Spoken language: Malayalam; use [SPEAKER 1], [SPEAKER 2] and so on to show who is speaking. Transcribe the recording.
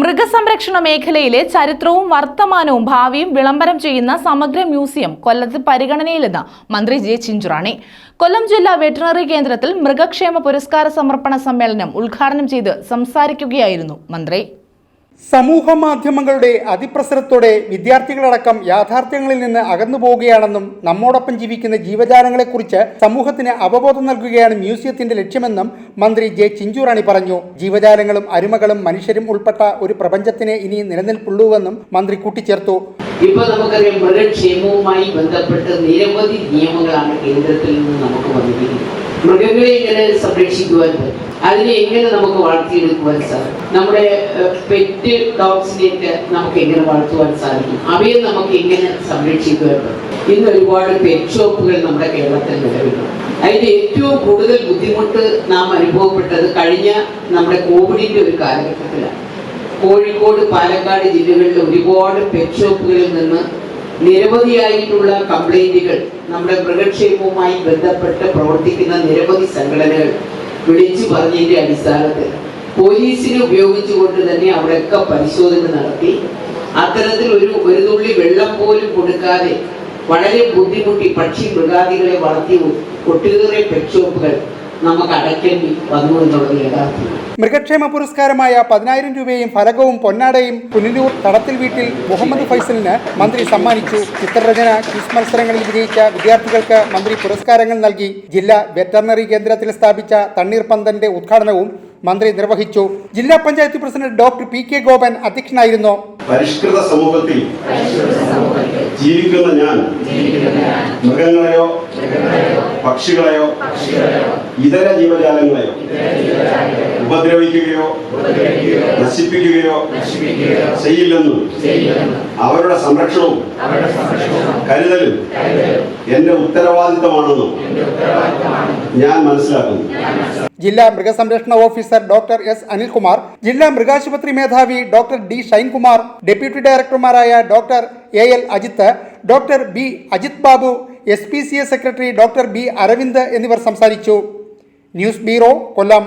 [SPEAKER 1] മൃഗസംരക്ഷണ മേഖലയിലെ ചരിത്രവും വർത്തമാനവും ഭാവിയും വിളംബരം ചെയ്യുന്ന സമഗ്ര മ്യൂസിയം കൊല്ലത്ത് പരിഗണനയിലെന്ന് മന്ത്രി ജെ ചിഞ്ചുറാണി. കൊല്ലം ജില്ലാ വെറ്ററിനറി കേന്ദ്രത്തിൽ മൃഗക്ഷേമ പുരസ്കാര സമർപ്പണ സമ്മേളനം ഉദ്ഘാടനം ചെയ്ത് സംസാരിക്കുകയായിരുന്നു മന്ത്രി.
[SPEAKER 2] സമൂഹ മാധ്യമങ്ങളുടെ അതിപ്രസരത്തോടെ വിദ്യാർത്ഥികളടക്കം യാഥാർത്ഥ്യങ്ങളിൽ നിന്ന് അകന്നു പോവുകയാണെന്നും നമ്മോടൊപ്പം ജീവിക്കുന്ന ജീവജാലങ്ങളെക്കുറിച്ച് സമൂഹത്തിന് അവബോധം നൽകുകയാണ് മ്യൂസിയത്തിന്റെ ലക്ഷ്യമെന്നും മന്ത്രി ജെ ചിഞ്ചുറാണി പറഞ്ഞു. ജീവജാലങ്ങളും അരുമകളും മനുഷ്യരും ഉൾപ്പെട്ട ഒരു പ്രപഞ്ചത്തിന് ഇനി നിലനിൽപ്പുള്ളൂവെന്നും മന്ത്രി കൂട്ടിച്ചേർത്തു.
[SPEAKER 3] ഇപ്പൊ നമുക്കറിയാം മൃഗക്ഷേമവുമായി ബന്ധപ്പെട്ട് നിരവധി നിയമങ്ങളാണ് കേന്ദ്രത്തിൽ നിന്ന് നമുക്ക് വന്നിരിക്കുന്നത്. മൃഗങ്ങളെ എങ്ങനെ സംരക്ഷിക്കുവാൻ അതിനെ എങ്ങനെ നമുക്ക് വളർത്തിയെടുക്കുവാൻ സാധിക്കും? നമ്മുടെ പെറ്റ് ഡോഗ്സിനെയൊക്കെ നമുക്ക് എങ്ങനെ വളർത്തുവാൻ സാധിക്കും? അവയെ നമുക്ക് എങ്ങനെ സംരക്ഷിക്കുവാൻ ഇന്ന് ഒരുപാട് പെറ്റ് ഷോപ്പുകൾ നമ്മുടെ കേരളത്തിൽ നിലവിലുണ്ട്. അതിന്റെ ഏറ്റവും കൂടുതൽ ബുദ്ധിമുട്ട് നാം അനുഭവപ്പെട്ടത് കഴിഞ്ഞ നമ്മുടെ കോവിഡിന്റെ ഒരു കാലഘട്ടത്തിലാണ്. കോഴിക്കോട് പാലക്കാട് ജില്ലകളിൽ ഒരുപാട് പെറ്റ് ഷോപ്പുകളിൽ നിന്ന് നിരവധിയായിട്ടുള്ള കംപ്ലൈന്റുകൾ നമ്മുടെ മൃഗക്ഷേമവുമായി ബന്ധപ്പെട്ട് പ്രവർത്തിക്കുന്ന നിരവധി സംഘടനകൾ വിളിച്ചു പറഞ്ഞതിന്റെ അടിസ്ഥാനത്തിൽ പോലീസിനെ ഉപയോഗിച്ചുകൊണ്ട് തന്നെ അവിടെയൊക്കെ പരിശോധന നടത്തി. അത്തരത്തിൽ ഒരു ഒരു തുള്ളി വെള്ളം പോലും കൊടുക്കാതെ വളരെ ബുദ്ധിമുട്ടി പക്ഷി മൃഗാദികളെ വളർത്തി ഒട്ടേറെ പെറ്റ് ഷോപ്പുകൾ നമുക്ക് അടയ്ക്കേണ്ടി വന്നു എന്നുള്ളത് യാഥാർത്ഥ്യമാണ്
[SPEAKER 2] മൃഗക്ഷേമ പുരസ്കാരമായ പതിനായിരം രൂപയും ഫലകവും പൊന്നാടയും പുനലൂർ തടത്തിൽ വീട്ടിൽ മുഹമ്മദ് ഫൈസലിന് മന്ത്രി സമ്മാനിച്ചു. ചിത്രരചന ക്വിസ് മത്സരങ്ങളിൽ വിജയിച്ച വിദ്യാർത്ഥികൾക്ക് മന്ത്രി പുരസ്കാരങ്ങൾ നൽകി. ജില്ലാ വെറ്ററിനറി കേന്ദ്രത്തിൽ സ്ഥാപിച്ച തണ്ണീർ തണ്ണീർപന്തന്റെ ഉദ്ഘാടനവും മന്ത്രി നിർവഹിച്ചു. ജില്ലാ panchayat president doctor P K Gopan അധ്യക്ഷനായിരുന്നു.
[SPEAKER 4] പരിഷ്കൃത സമൂഹത്തിൽ ജീവിക്കുന്ന ഞാൻ മൃഗങ്ങളെയോ പക്ഷികളെയോ? ഇതര ജീവജാലങ്ങളെയോ? ഉപദ്രവിക്കുകയോ? നശിപ്പിക്കുകയോ? ചെയ്യില്ലെന്നും അവരുടെ സംരക്ഷണവും കരുതലും എന്റെ ഉത്തരവാദിത്തമാണെന്നും ഞാൻ മനസ്സിലാക്കുന്നു.
[SPEAKER 2] ജില്ലാ മൃഗസംരക്ഷണ ഓഫീസർ ഡോക്ടർ എസ് അനിൽകുമാർ ജില്ലാ മൃഗാശുപത്രി മേധാവി doctor D Shine Kumar deputy ഡയറക്ടർമാരായ doctor A L Ajith doctor B Ajith Babu S secretary doctor B Aravind എന്നിവർ സംസാരിച്ചു. News bureau Kollam.